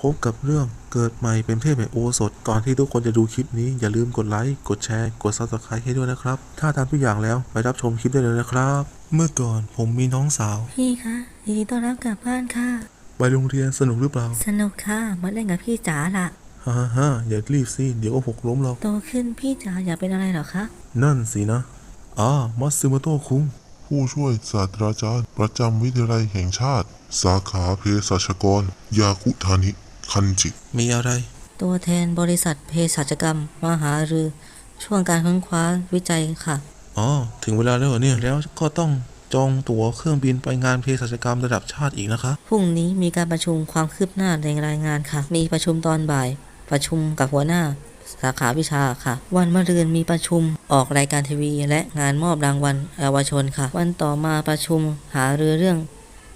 พบกับเรื่องเกิดใหม่เป็นเทพแห่งโอสถ ก่อนที่ทุกคนจะดูคลิปนี้อย่าลืมกดไลค์ กดแชร์ กด subscribe ให้ด้วยนะครับ ถ้าทำทุกอย่างแล้วไปรับชมคลิปได้เลยนะครับ เมื่อก่อนผมมีน้องสาว พี่คะยินดีต้อนรับกลับบ้านค่ะ ไปโรงเรียนสนุกหรือเปล่าสนุกค่ะมาเล่นกับพี่จ๋าล่ะฮ่าฮ่าฮ่าอย่ารีบสิเดี๋ยวก็หกล้มหรอก โตขึ้นพี่จ๋าอยากเป็นอะไรเหรอคะนั่นสินะอ่ามัตสึโมโตะคุง ผู้ช่วยศาสตราจารย์ ประจำวิทยาลัยแห่งชาติ สาขาเภสัชกร ยาคุธานิ คันจิ มีอะไร ตัวแทนบริษัทเภสัชกรรมมาหารือ ช่วงการค้นคว้าวิจัยค่ะ อ๋อ ถึงเวลาแล้วเหรอเนี่ย แล้วก็ต้องจองตั๋วเครื่องบินไปงานเภสัชกรรมระดับชาติอีกนะคะ พรุ่งนี้มีการประชุมความคืบหน้าในรายงานค่ะ มีประชุมตอนบ่าย ประชุมกับหัวหน้า สาขาวิชาค่ะ วันมะรืนมีประชุมออกรายการทีวี และงานมอบรางวัลเยาวชนค่ะ วันต่อมาประชุมหารือเรื่อง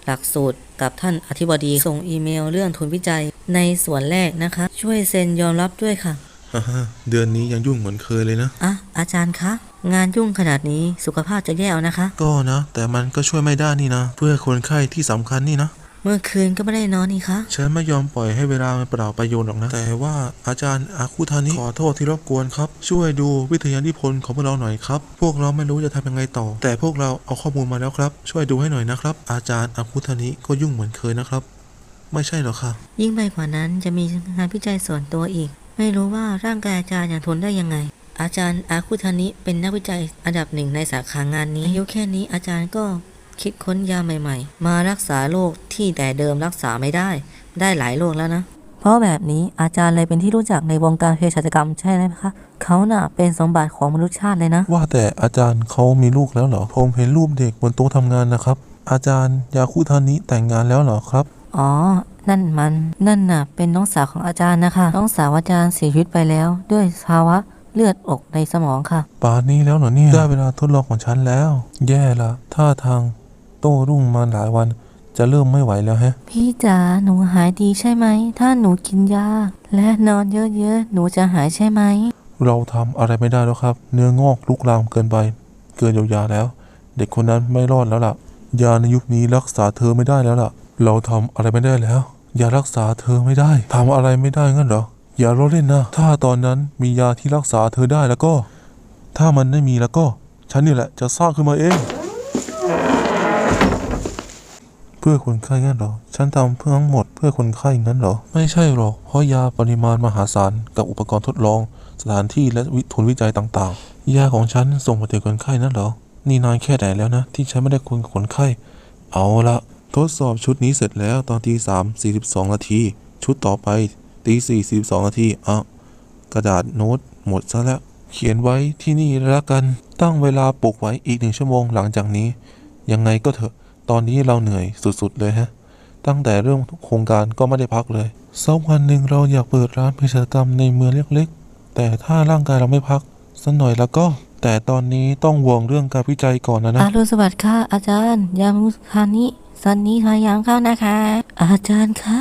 หลักสูตร กับท่านอธิบดีส่งอีเมลเรื่องทุนวิจัยในส่วนแรกนะคะ ช่วยเซ็นยอมรับด้วยค่ะฮ่าฮ่าเดือนนี้ยังยุ่งเหมือนเคยเลยนะ อะอาจารย์คะ งานยุ่งขนาดนี้สุขภาพจะแย่เอานะคะ ก็นะ แต่มันก็ช่วยไม่ได้นี่นะ เพื่อคนไข้ที่สำคัญนี่นะ เมื่อคืนก็ไม่ได้นอนนี่คะฉันไม่ยอมปล่อยให้เวลามันเปล่าประโยชน์หรอกนะ แต่ว่าอาจารย์อาคุธานิขอโทษที่รบกวนครับ ช่วยดูวิทยานิพนธ์ของพวกเราหน่อยครับ พวกเราไม่รู้จะทำยังไงต่อ แต่พวกเราเอาข้อมูลมาแล้วครับ ช่วยดูให้หน่อยนะครับ อาจารย์อาคุธานิก็ยุ่งเหมือนเคยนะครับ ไม่ใช่หรอคะยิ่งไปกว่านั้นจะมีงานวิจัยส่วนตัวอีก ไม่รู้ว่าร่างกายอาจารย์ยังทนได้ยังไงอาจารย์อาคุธานิเป็นนักวิจัยอันดับหนึ่งในสาขางานนี้อายุแค่นี้อาจารย์ก็ คิดค้นยาใหม่ๆ มารักษาโรคที่แต่เดิมรักษาไม่ได้ ได้หลายโรคแล้วนะ เพราะแบบนี้อาจารย์เลยเป็นที่รู้จักในวงการเภสัชกรรมใช่ไหมคะ เขาน่ะเป็นสมบัติของมนุษยชาติเลยนะ ว่าแต่อาจารย์เขามีลูกแล้วเหรอ ผมเห็นรูปเด็กบนโต๊ะทำงานนะครับ อาจารย์ยาคุธานิแต่งงานแล้วเหรอครับ อ๋อ นั่นมัน นั่นน่ะ เป็นน้องสาวของอาจารย์นะคะ น้องสาวอาจารย์เสียชีวิตไปแล้ว ด้วยภาวะเลือดออกในสมองค่ะ ป่านนี้แล้วเหรอเนี่ย ได้เวลาทดลองของฉันแล้ว แย่ละท่าทาง โต้รุ่งมาหลายวัน จะเริ่มไม่ไหวแล้วแฮะ พี่จ๋าหนูหายดีใช่ไหม ถ้าหนูกินยา และนอนเยอะๆ หนูจะหายใช่ไหม เราทำอะไรไม่ได้แล้วครับ เนื้องอกลุกลามเกินไป เกินเยียวยาแล้ว เด็กคนนั้นไม่รอดแล้วล่ะ ยาในยุคนี้รักษาเธอไม่ได้แล้วล่ะ เราทำอะไรไม่ได้แล้ว ยารักษาเธอไม่ได้ทำอะไรไม่ได้งั้นเหรอ อย่าล้อเล่นนะ ถ้าตอนนั้นมียาที่รักษาเธอได้แล้วก็ ถ้ามันไม่มีแล้วก็ ฉันนี่แหละจะสร้างขึ้นมาเอง เพื่อคนไข้งั้นหรอ ฉันทำเพื่อทั้งหมดเพื่อคนไข้งั้นหรอ ไม่ใช่หรอก เพราะยาปริมาณมหาศาลกับอุปกรณ์ทดลอง สถานที่และวิทุนวิจัยต่างๆ ยาของฉันส่งมาถึงคนไข้นั่นหรอ นี่นานแค่ไหนแล้วนะ ที่ฉันไม่ได้คุยกับคนไข้ เอาละทดสอบชุดนี้เสร็จแล้วตอนตีสามสี่สิบสองนาที ชุดต่อไปตีสี่สี่สิบสองนาทีอะกระดาษโน้ตหมดซะแล้ว เขียนไว้ที่นี่แล้วกัน ตั้งเวลาปลุกไว้อีกหนึ่งชั่วโมงหลังจากนี้ ยังไงก็เถอะ ตอนนี้เราเหนื่อยสุดๆเลยฮะ ตั้งแต่เริ่มโครงการก็ไม่ได้พักเลยสักวันหนึ่งเราอยากเปิดร้านเภสัชกรรมในเมืองเล็กๆ แต่ถ้าร่างกายเราไม่พักสักหน่อยแล้วก็ แต่ตอนนี้ต้องห่วงเรื่องการวิจัยก่อนนะนะอารุณสวัสดิ์ค่ะอาจารย์ยามุคานิซันนี้พยายามเข้านะคะ อาจารย์คะ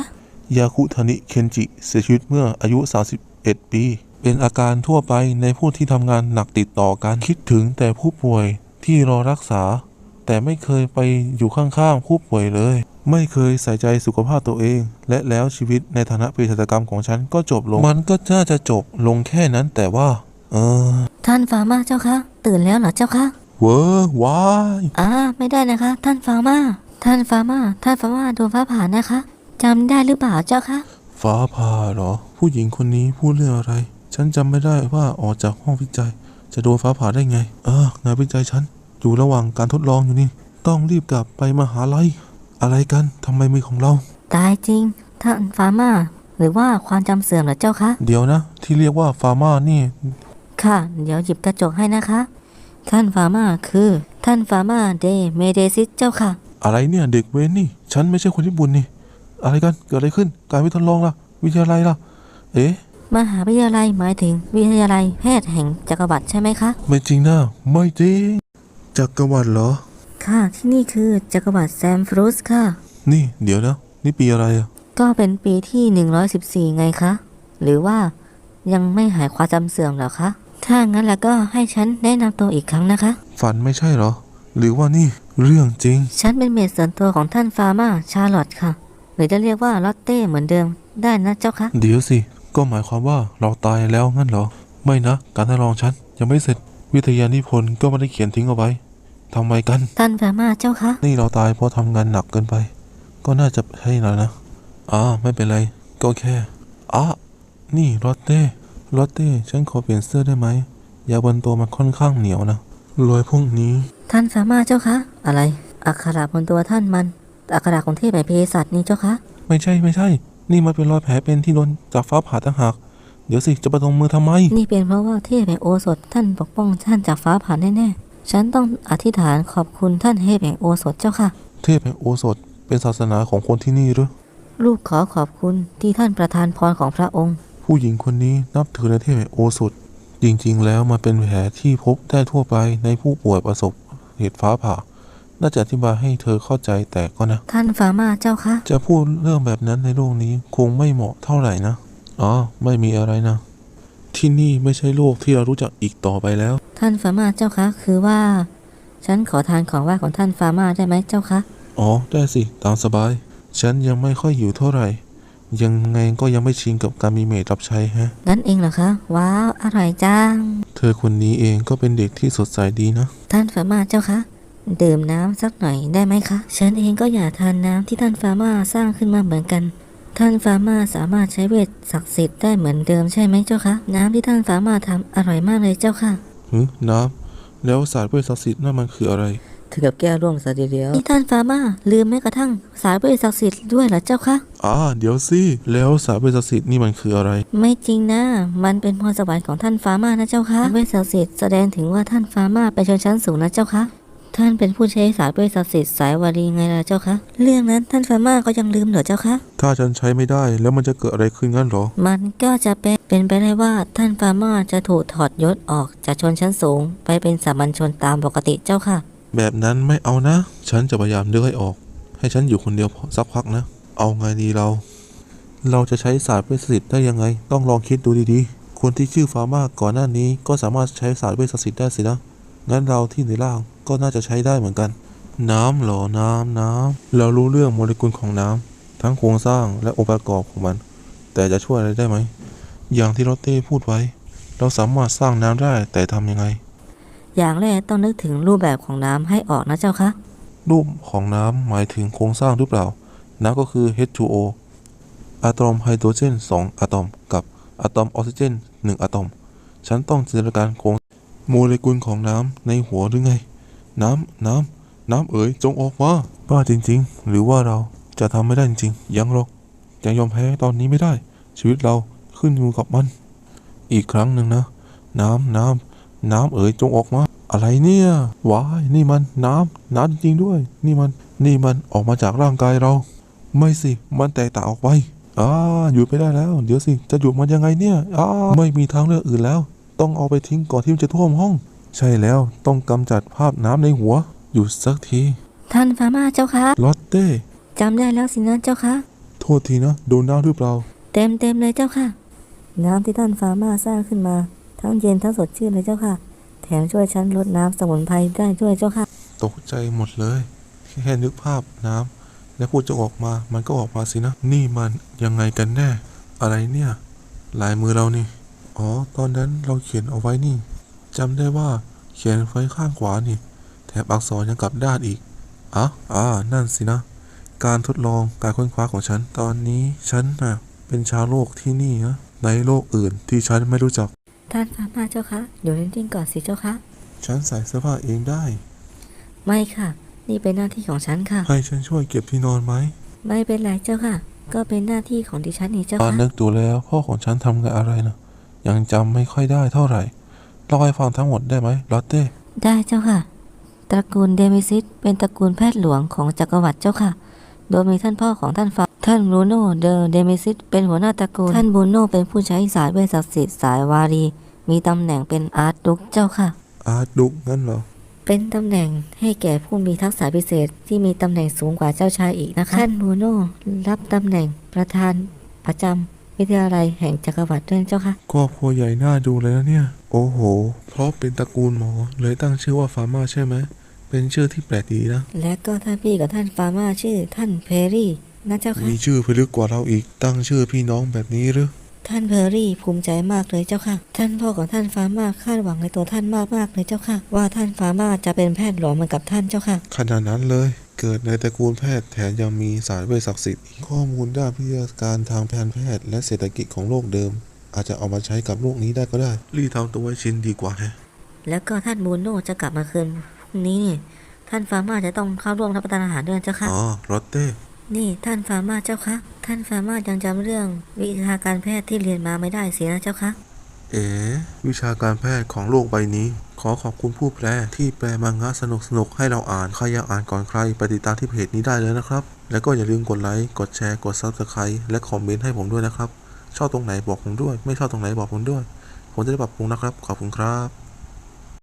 ยาคุธานิเคนจิเสียชีวิตเมื่ออายุ 31 ปี เป็นอาการทั่วไปในผู้ที่ทำงานหนักติดต่อกันคิดถึงแต่ผู้ป่วยที่รอรักษา แต่ไม่เคยไปอยู่ข้างๆผู้ป่วยเลย ไม่เคยใส่ใจสุขภาพตัวเอง และแล้วชีวิตในฐานะเภสัชกรรมของฉันก็จบลง มันก็น่าจะจบลงแค่นั้นแต่ว่า เออ ท่านฟาร์มาเจ้าคะ ตื่นแล้วเหรอเจ้าคะเวอร์วายอ่าไม่ได้นะคะ ท่านฟาร์มาท่านฟาร์มาท่านฟาร์มาโดนฟ้าผ่านะคะจำได้หรือเปล่าเจ้าคะฟ้าผ่าเหรอ ผู้หญิงคนนี้พูดเรื่องอะไร ฉันจำไม่ได้ว่าออกจากห้องวิจัย จะโดนฟ้าผ่าได้ไง เอองานวิจัยฉัน อยู่ระหว่างการทดลองอยู่นี่ ต้องรีบกลับไปมหาลัย อะไรกันทำไมมือของเรา ตายจริง ท่านฟาร์มาหรือว่าความจำเสื่อมเหรอเจ้าคะ เดี๋ยวนะ ที่เรียกว่าฟาร์มานี่ ค่ะ เดี๋ยวหยิบกระจกให้นะคะ ท่านฟาร์มาคือ ท่านฟาร์มาเดเมเดซิสเจ้าค่ะ อะไรเนี่ยเด็กเวนนี่ ฉันไม่ใช่คนญี่ปุ่นนี่ อะไรกันเกิดอะไรขึ้น การวิทดลองล่ะ วิทยาลัยล่ะ เอ๊ะมหาวิทยาลัยหมายถึงวิทยาลัยแพทย์แห่งจักรวรรดิใช่ไหมคะ ไม่จริงนะไม่จริง จักรวรรดิเหรอ ค่ะที่นี่คือจักรวรรดิแซมฟรุสค่ะ นี่เดี๋ยวนะนี่ปีอะไรอะก็เป็นปีที่ 114 ไงคะ หรือว่ายังไม่หายความจำเสื่อมเหรอคะ ถ้างั้นแล้วก็ให้ฉันแนะนำตัวอีกครั้งนะคะ ฝันไม่ใช่เหรอ หรือว่านี่เรื่องจริง ฉันเป็นเมดส่วนตัวของท่านฟาร์มาชาร์ลอตค่ะ หรือรือจะเรียกว่าลอตเต้เหมือนเดิมได้นะเจ้าคะ เดี๋ยวสิ ก็หมายความว่าเราตายแล้วงั้นเหรอ ไม่นะ การทดลองฉันยังไม่เสร็จ วิทยานิพนธ์ก็ไม่ได้เขียนทิ้งเอาไว้ทำไมกัน ท่านฟาร์มาเจ้าคะ นี่เราตายเพราะทำงานหนักเกินไป ก็น่าจะใช่แล้วนะอ่าไม่เป็นไร ก็แค่อะนี่ลอตเต้ลอตเต้ฉันขอเปลี่ยนเสื้อได้ไหมยาบนตัวมันค่อนข้างเหนียวนะรอยพวกนี้ท่านฟาร์มาเจ้าคะ อะไร อักขระบนตัวท่านมันอักขระของเทพแห่งเภสัชนี่เจ้าคะ ไม่ใช่ไม่ใช่ นี่มันเป็นรอยแผลเป็นที่โดนจากฟ้าผ่าต่างหากเดี๋ยวสิจะไปตรงมือทำไม นี่เป็นเพราะว่าเทพแห่งโอสถท่านปกป้องท่านจากฟ้าผ่าแน่ๆ ฉันต้องอธิษฐานขอบคุณท่านเทพแห่งโอสถเจ้าค่ะ เทพแห่งโอสถเป็นศาสนาของคนที่นี่หรือลูกขอขอบคุณที่ท่านประทานพรของพระองค์ ผู้หญิงคนนี้นับถือในเทพแห่งโอสถ จริงๆ แล้วมันเป็นแผลที่พบได้ทั่วไปในผู้ป่วยประสบเหตุฟ้าผ่า น่าจะอธิบายให้เธอเข้าใจแต่ก็นะ ท่านฟาร์มาเจ้าคะ จะพูดเรื่องแบบนั้นในโลกนี้คงไม่เหมาะเท่าไหร่นะ อ๋อ ไม่มีอะไรนะ ที่นี่ไม่ใช่โลกที่เรารู้จักอีกต่อไปแล้ว ท่านฟาร์มาเจ้าคะ คือว่า ฉันขอทานของไหว่าของท่านฟาร์มาได้ไหมเจ้าคะ อ๋อ ได้สิ ตามสบาย ฉันยังไม่ค่อยหิวเท่าไหร่ ยังไงก็ยังไม่ชินกับการมีเมดรับใช้ฮะ นั่นเองเหรอคะ ว้าว อร่อยจัง เธอคนนี้เองก็เป็นเด็กที่สดใสดีนะ ท่านฟาร์มาเจ้าคะ ดื่มน้ำสักหน่อยได้ไหมคะ ฉันเองก็อยากทานน้ำที่ท่านฟาร์มาสร้างขึ้นมาเหมือนกัน ท่านฟาร์มาสามารถใช้เวทศักดิ์สิทธิ์ได้เหมือนเดิมใช่ไหมเจ้าคะ น้ำที่ท่านฟาร์มาทำอร่อยมากเลยเจ้าค่ะ หือน้ำแล้วศาสตร์เวชศักดิ์สิทธิ์นั่นมันคืออะไรถือกับแก้วร่วมซะทีเดียว นี่ท่านฟาร์มาลืมแม้กระทั่งสายเวทศักดิ์สิทธิ์ด้วยเหรอเจ้าคะอ่าเดี๋ยวสิแล้วศาสตร์เวชศักดิ์สิทธิ์นี่มันคืออะไร ไม่จริงนะ มันเป็นพรสวรรค์ของท่านฟาร์มานะเจ้าคะเวทศักดิ์สิทธิ์แสดงถึงว่าท่านฟาร์มาเป็นชนชั้นสูงนะเจ้าคะ ท่านเป็นผู้ใช้สายเวทศักดิ์สิทธิ์สายวารีไงล่ะเจ้าคะเรื่องนั้นท่านฟาร์มาก็ยังลืมเหรอเจ้าคะถ้าฉันใช้ไม่ได้แล้วมันจะเกิดอะไรขึ้นงั้นเหรอ มันก็จะเป็นเป็นไปได้ว่าท่านฟาร์มาจะถูกถอดยศออกจากชนชั้นสูง ไปเป็นสามัญชนตามปกติเจ้าค่ะ แบบนั้นไม่เอานะ ฉันจะพยายามเลือกให้ออก ให้ฉันอยู่คนเดียวสักพักนะ เอาไงดีเรา เราจะใช้ศาสตร์เวชศักดิ์สิทธิ์ได้ยังไง ต้องลองคิดดูดีๆคนที่ชื่อฟาร์มาก่อนหน้านี้ก็สามารถใช้ศาสตร์เวชศักดิ์สิทธิ์ได้สินะ งั้นเราที่ในล่างก็น่าจะใช้ได้เหมือนกัน น้ำเหรอ น้ำน้ำเรารู้เรื่องโมเลกุลของน้ำทั้งโครงสร้างและองค์ประกอบของมัน แต่จะช่วยอะไรได้ไหม อย่างที่โรเต้พูดไว้ เราสามารถสร้างน้ำได้แต่ทำยังไง อย่างแรกต้องนึกถึงรูปแบบของน้ำให้ออกนะเจ้าคะ รูปของน้ำหมายถึงโครงสร้างหรือเปล่า น้ำก็คือ H2O อะตอมไฮโดรเจน 2 อะตอม กับอะตอมออกซิเจน 1 อะตอม ฉันต้องจินตนาการโครง โมเลกุลของน้ำในหัวหรือไง น้ำ น้ำ น้ำเอ๋ยจงออกมาบ้าจริง ๆ หรือว่าเราจะทำไม่ได้จริงๆยังหรอกยังยอมแพ้ตอนนี้ไม่ได้ ชีวิตเราขึ้นอยู่กับมัน อีกครั้งหนึ่งนะ น้ำ น้ำ น้ำเอ๋ยจงออกมา อะไรเนี่ยวายนี่มันน้ำน้ำจริงด้วย นี่มัน นี่มันออกมาจากร่างกายเรา ไม่สิมันแตกต่างออกไปอ่าหยุดไม่ได้แล้ว เดี๋ยวสิ จะหยุดมันยังไงเนี่ยอ่าไม่มีทางเลือกอื่นแล้ว ต้องเอาไปทิ้งก่อนที่มันจะท่วมห้อง ใช่แล้วต้องกำจัดภาพน้ำในหัว หยุดสักที ท่านฟาร์มาเจ้าคะลอตเต้จำได้แล้วสินะเจ้าคะโทษทีนะโดนน้ำหรือเปล่า เต็มเต็มเลยเจ้าค่ะ น้ำที่ท่านฟาร์มาสร้างขึ้นมา ทั้งเย็นทั้งสดชื่นเลยเจ้าค่ะ แถมช่วยฉันลดน้ำสมุนไพรได้ด้วยเจ้าค่ะ ตกใจหมดเลย แค่นึกภาพน้ำและพูดจะออกมามันก็ออกมาสินะ นี่มันยังไงกันแน่ อะไรเนี่ย ลายมือเรานี่ อ๋อ ตอนนั้นเราเขียนเอาไว้นี่จำได้ว่าเขียนไว้ข้างขวานี่ แถบอักษรยังกลับด้านอีกอะอ่า นั่นสินะ การทดลองการค้นคว้าของฉัน ตอนนี้ฉันน่ะ เป็นชาวโลกที่นี่นะ ในโลกอื่นที่ฉันไม่รู้จัก ท่านฟาร์มาเจ้าคะอยู่นิ่งๆก่อนสิเจ้าคะ ฉันใส่เสื้อผ้าเองได้ ไม่ค่ะ นี่เป็นหน้าที่ของฉันค่ะ ให้ฉันช่วยเก็บที่นอนไหม ไม่เป็นไรเจ้าค่ะ ก็เป็นหน้าที่ของดิฉันนี่เจ้าตอนค่ะนึกดูแล้วพ่อของฉันทำงานอะไรนะ ยังจำไม่ค่อยได้เท่าไหร่เล่าให้ฟังทั้งหมดได้ไหมลอตเต้ได้เจ้าค่ะ ตระกูลเดมิซิสเป็นตระกูลแพทย์หลวงของจักรวรรดิเจ้าค่ะ โดยมีท่านพ่อของท่านฟาท่านบรูโนเดอเดมิซิสเป็นหัวหน้าตระกูล ท่านบรูโนเป็นผู้ใช้สายเวชศักดิ์สิทธิ์สายวารี มีตำแหน่งเป็นอาร์ตดุกเจ้าค่ะ อาร์ตดุกงั้นเหรอ เป็นตำแหน่งให้แก่ผู้มีทักษะพิเศษที่มีตำแหน่งสูงกว่าเจ้าชายอีกนะคะ ท่านบรูโนรับตำแหน่งประธานประจำ วิทยาลัยแห่งจักรวรรดิด้วยเจ้าค่ะครอบครัวใหญ่น่าดูเลยนะเนี่ย โอ้โห เพราะเป็นตระกูลหมอเลยตั้งชื่อว่าฟาร์มาใช่ไหม เป็นชื่อที่แปลกดีนะ และก็ท่านพี่กับท่านฟาร์มาชื่อท่านเพรรี่นะเจ้าค่ะ มีชื่อพิลึกกว่าเราอีก ตั้งชื่อพี่น้องแบบนี้หรือ ท่านเพอร์รี่ภูมิใจมากเลยเจ้าค่ะ ท่านพ่อของท่านฟาร์มาคาดหวังในตัวท่านมากมากๆเลยเจ้าค่ะ ว่าท่านฟาร์มาจะเป็นแพทย์หลวงเหมือนกับท่านเจ้าค่ะ ขนาดนั้นเลย เกิดในตระกูลแพทย์แถมยังมีสายเวชศักดิ์สิทธิ์อีกข้อมูลด้านวิทยาการทางการแพทย์และเศรษฐกิจของโลกเดิม อาจจะเอามาใช้กับโลกนี้ได้ก็ได้ รีบทำตัวให้ชินดีกว่าแฮะแล้วก็ท่านบูโน่จะกลับมาคืนพรุ่งนี้นี่ท่านฟาร์มาจะต้องเข้าร่วมรับประทานอาหารด้วยเจ้าค่ะอ๋อรถเต้นี่ท่านฟาร์มาเจ้าคะท่านฟาร์มายังจำเรื่องวิชาการแพทย์ที่เรียนมาไม่ได้เสียนะเจ้าคะเอ๋วิชาการแพทย์ของโลกใบนี้ ขอขอบคุณผู้แปลที่แปลมังงะสนุกๆให้เราอ่าน ใครอยากอ่านก่อนใครไปติดตามที่เพจนี้ได้เลยนะครับ แล้วก็อย่าลืมกดไลค์ กดแชร์ กด Subscribe และคอมเมนต์ให้ผมด้วยนะครับ ชอบตรงไหนบอกผมด้วย ไม่ชอบตรงไหนบอกผมด้วย ผมจะได้ปรับปรุงนะครับ ขอบคุณครับ